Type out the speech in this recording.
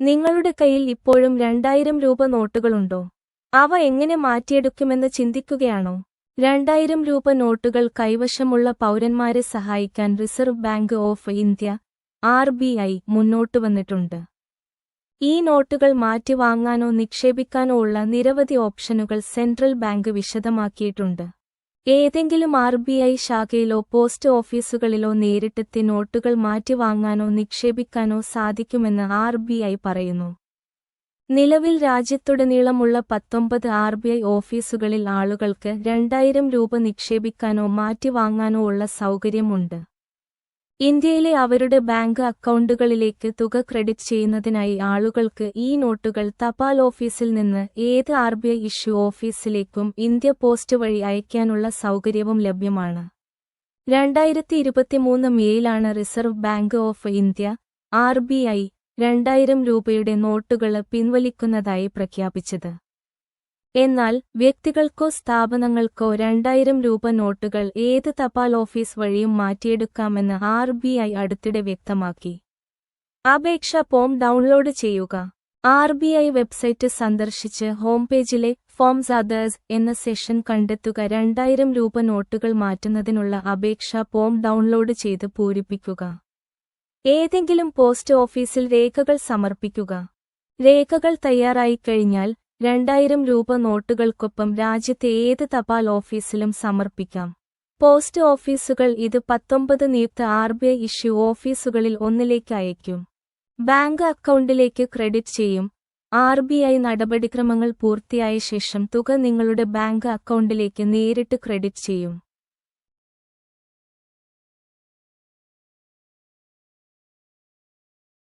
നിങ്ങളുടെ കയ്യിൽ ഇപ്പോഴും രണ്ടായിരം രൂപ നോട്ടുകളുണ്ടോ? അവ എങ്ങനെ മാറ്റിയെടുക്കുമെന്ന് ചിന്തിക്കുകയാണോ? രണ്ടായിരം രൂപ നോട്ടുകൾ കൈവശമുള്ള പൗരന്മാരെ സഹായിക്കാൻ Reserve Bank of India R B I മുന്നോട്ടു വന്നിട്ടുണ്ട്. ഈ നോട്ടുകൾ മാറ്റി വാങ്ങാനോ നിക്ഷേപിക്കാനോ ഉള്ള നിരവധി ഓപ്ഷനുകൾ സെൻട്രൽ ബാങ്ക് വിശദമാക്കിയിട്ടുണ്ട്. ഏതെങ്കിലും ആർ ബി ഐ ശാഖയിലോ പോസ്റ്റ് ഓഫീസുകളിലോ നേരിട്ടെത്തി നോട്ടുകൾ മാറ്റിവാങ്ങാനോ നിക്ഷേപിക്കാനോ സാധിക്കുമെന്ന് ആർ ബി ഐ പറയുന്നു. നിലവിൽ രാജ്യത്തുടനീളമുള്ള പത്തൊമ്പത് ആർ ബി ഐ ഓഫീസുകളിൽ ആളുകൾക്ക് രണ്ടായിരം രൂപ നിക്ഷേപിക്കാനോ മാറ്റിവാങ്ങാനോ ഉള്ള സൗകര്യമുണ്ട്. ഇന്ത്യയിലെ അവരുടെ ബാങ്ക് അക്കൗണ്ടുകളിലേക്ക് തുക ക്രെഡിറ്റ് ചെയ്യുന്നതിനായി ആളുകൾക്ക് ഈ നോട്ടുകൾ തപാൽ ഓഫീസിൽ നിന്ന് ഏത് ആർ ബി ഐ ഇഷ്യൂ ഓഫീസിലേക്കും ഇന്ത്യ പോസ്റ്റ് വഴി അയക്കാനുള്ള സൗകര്യവും ലഭ്യമാണ്. രണ്ടായിരത്തി ഇരുപത്തിമൂന്ന് മേയിലാണ് Reserve Bank of India R B I രണ്ടായിരം രൂപയുടെ നോട്ടുകൾ പിൻവലിക്കുന്നതായി പ്രഖ്യാപിച്ചത്. എന്നാൽ വ്യക്തികൾക്കോ സ്ഥാപനങ്ങൾക്കോ രണ്ടായിരം രൂപ നോട്ടുകൾ ഏത് തപാൽ ഓഫീസ് വഴിയും മാറ്റിയെടുക്കാമെന്ന് ആർ ബി ഐ അടുത്തിടെ വ്യക്തമാക്കി. അപേക്ഷ ഫോം ഡൗൺലോഡ് ചെയ്യുക. ആർ ബി ഐ വെബ്സൈറ്റ് സന്ദർശിച്ച് ഹോം പേജിലെ ഫോംസ് അതേഴ്സ് എന്ന സെഷൻ കണ്ടെത്തുക. രണ്ടായിരം രൂപ നോട്ടുകൾ മാറ്റുന്നതിനുള്ള അപേക്ഷ ഫോം ഡൗൺലോഡ് ചെയ്ത് പൂരിപ്പിക്കുക. ഏതെങ്കിലും പോസ്റ്റ് ഓഫീസിൽ രേഖകൾ സമർപ്പിക്കുക. രേഖകൾ തയ്യാറായിക്കഴിഞ്ഞാൽ രണ്ടായിരം രൂപ നോട്ടുകൾക്കൊപ്പം രാജ്യത്തെ ഏത് തപാൽ ഓഫീസിലും സമർപ്പിക്കാം. പോസ്റ്റ് ഓഫീസുകൾ ഇത് പത്തൊമ്പത് നിയുക്ത ആർ ബി ഐ ഇഷ്യൂ ഓഫീസുകളിൽ ഒന്നിലേക്ക് അയയ്ക്കും. ബാങ്ക് അക്കൗണ്ടിലേക്ക് ക്രെഡിറ്റ് ചെയ്യും. ആർ ബി ഐ നടപടിക്രമങ്ങൾ പൂർത്തിയായ ശേഷം തുക നിങ്ങളുടെ ബാങ്ക് അക്കൗണ്ടിലേക്ക് നേരിട്ട് ക്രെഡിറ്റ് ചെയ്യും.